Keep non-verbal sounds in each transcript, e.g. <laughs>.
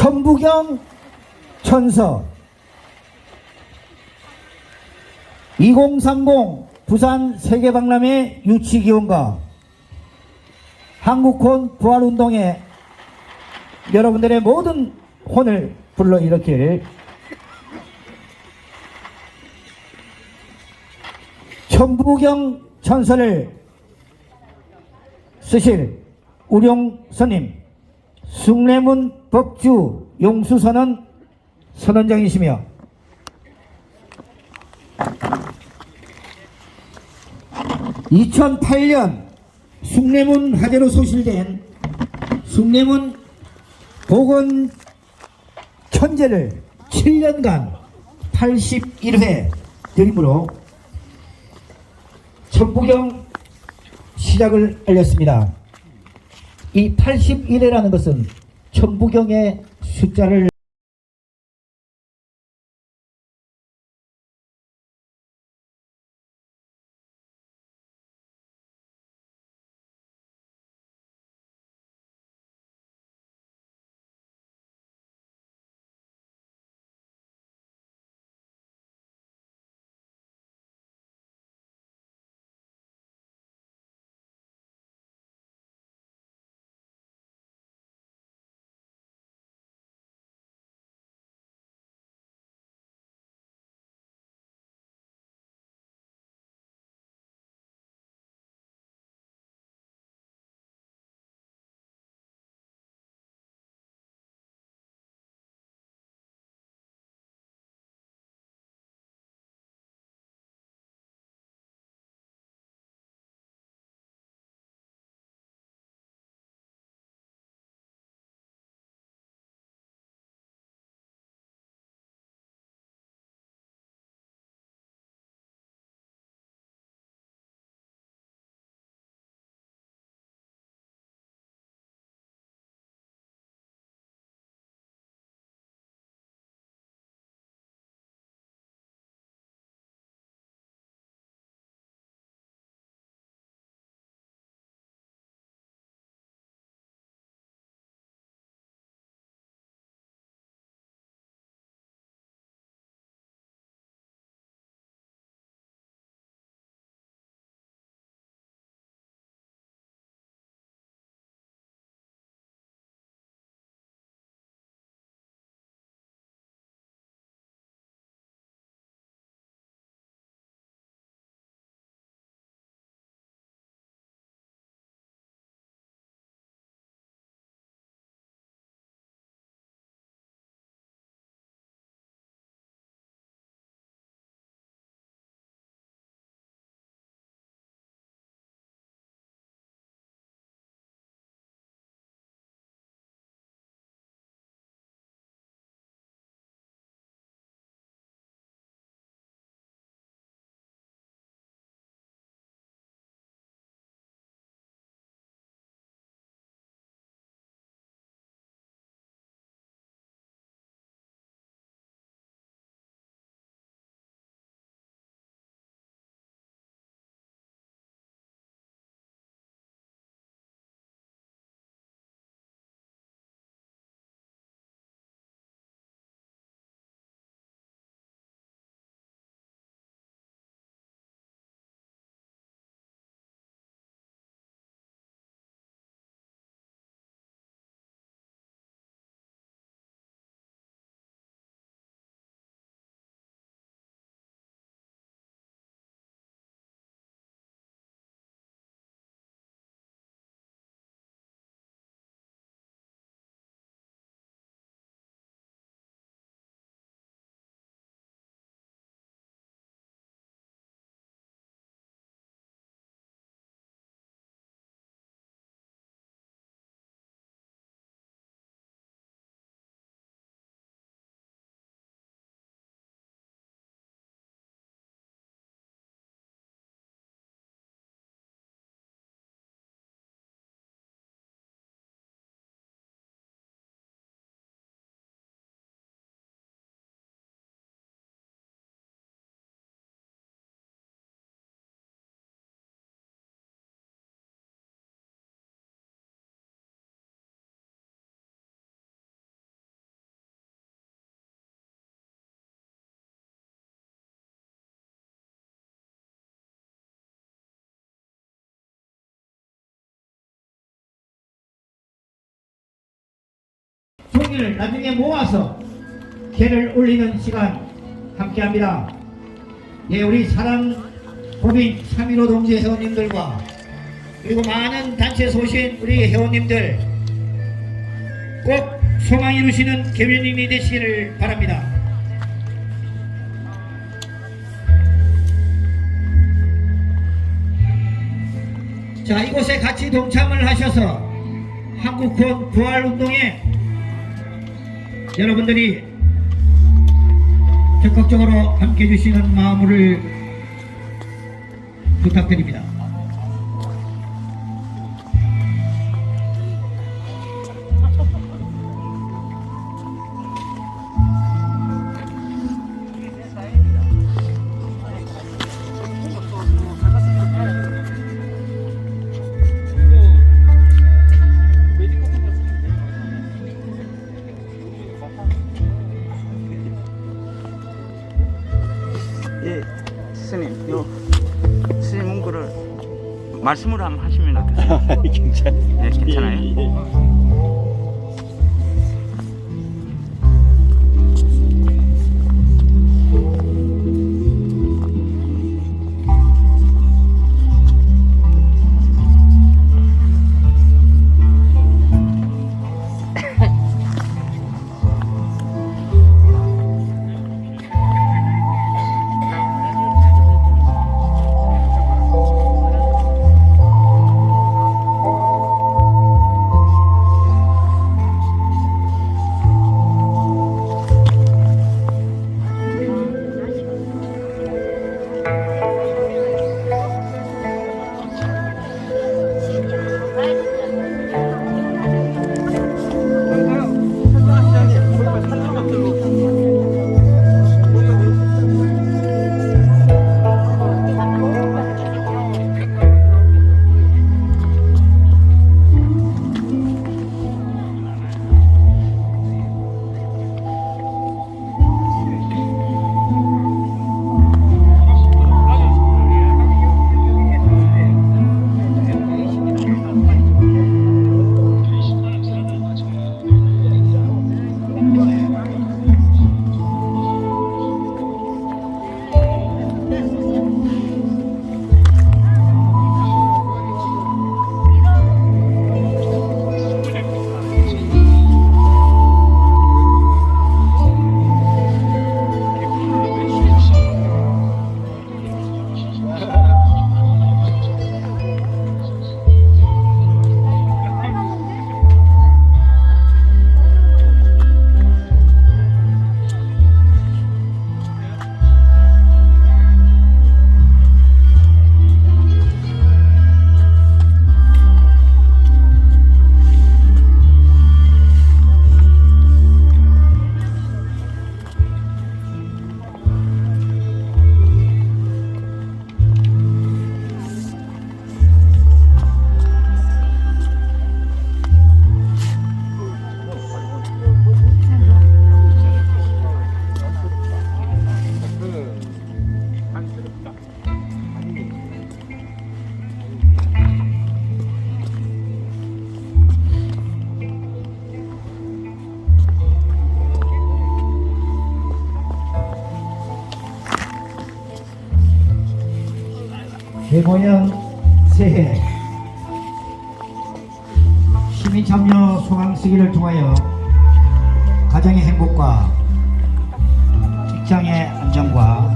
천부경 천서. 2030 부산 세계박람회 유치기원과 한국혼 부활운동에 여러분들의 모든 혼을 불러일으킬 천부경 천서를 쓰실 우룡 스님 숭례문 법주 용수선언 선언장이시며 (2008년) 숭례문 화재로 소실된 숭례문 복원 천재를 7년간 81회 드림으로 천부경 시작을 알렸습니다. 이 81회라는 것은 천부경의 숫자를 종이를 나중에 모아서 개를 올리는 시간 함께합니다. 예, 우리 사랑 법인 3.15 동지 회원님들과 그리고 많은 단체에서 오신 우리 회원님들 꼭 소망 이루시는 개면님이 되시기를 바랍니다. 자, 이곳에 같이 동참을 하셔서 한국혼 부활운동에 여러분들이 적극적으로 함께 해주시는 마음을 부탁드립니다. 스님, 문구를 말씀으로 한번 하시면 어떠세요? <laughs> 괜찮아요. 네, 괜찮아요. 예, 예. 모양 새해 시민 참여 소강 쓰기를 통하여 가정의 행복과 직장의 안정과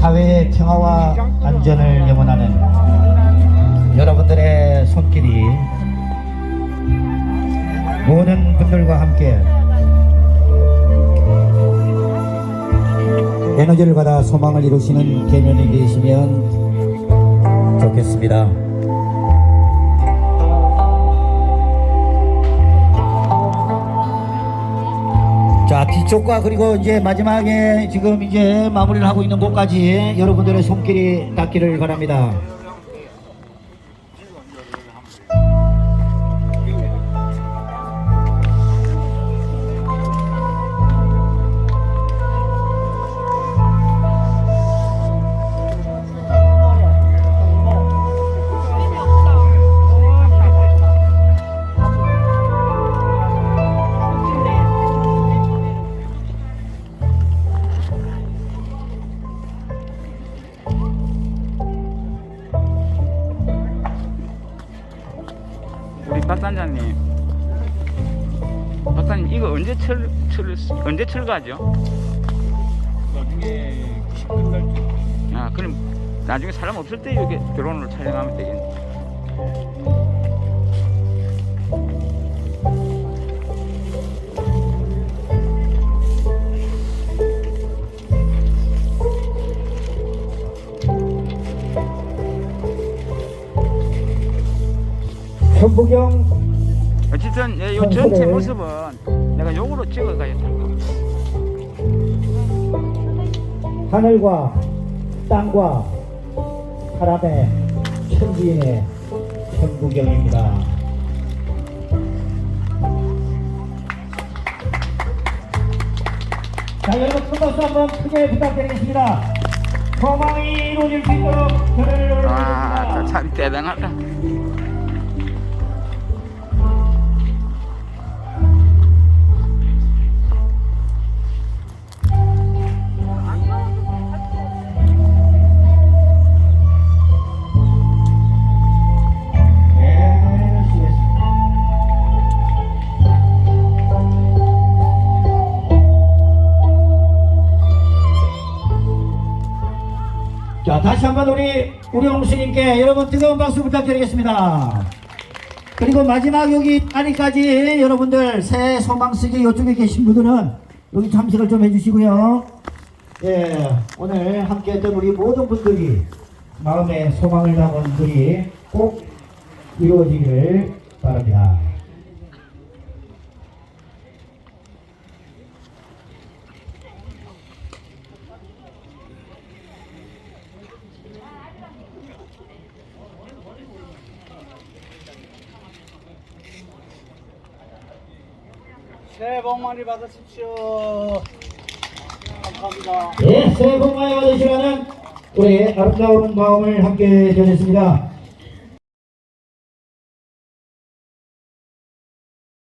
사회의 평화와 안전을 염원하는 여러분들의 손길이 모든 분들과 함께 에너지를 받아 소망을 이루시는 개념이 되시면 좋겠습니다. 자 뒤쪽과 그리고 이제 마지막에 지금 이제 마무리를 하고 있는 곳까지 여러분들의 손길이 닿기를 바랍니다. 박단장님 박사님 이거 언제 철, 철 언제 철거하죠? 나중에 90분 날 때. 아 그럼 나중에 사람 없을 때 이렇게 드론으로 촬영하면 되겠네. 천부경 어쨌든 예, 요 전체 모습은 내가 요거로 찍어가야겠다. 하늘과 땅과 사람의 천지인의 천부경입니다. 자 여러분 큰 박수 한번 크게 부탁드리겠습니다. 소망이 이루어질 수 있도록 저를 아, 올려주십니다. 참 대단하다. 한번 우리 우리 홍수님께 여러분 뜨거운 박수 부탁드리겠습니다. 그리고 마지막 여기 아리까지 여러분들 새 소망 쓰기 이쪽에 계신 분들은 여기 참석을 좀 해주시고요. 예, 오늘 함께했던 우리 모든 분들이 마음에 소망을 담은 분이 꼭 이루어지기를 바랍니다. 새해 복 많이 받으십시오. 감사합니다. 예, 새해 복 많이 받으시라는 우리 아름다운 마음을 함께 전했습니다.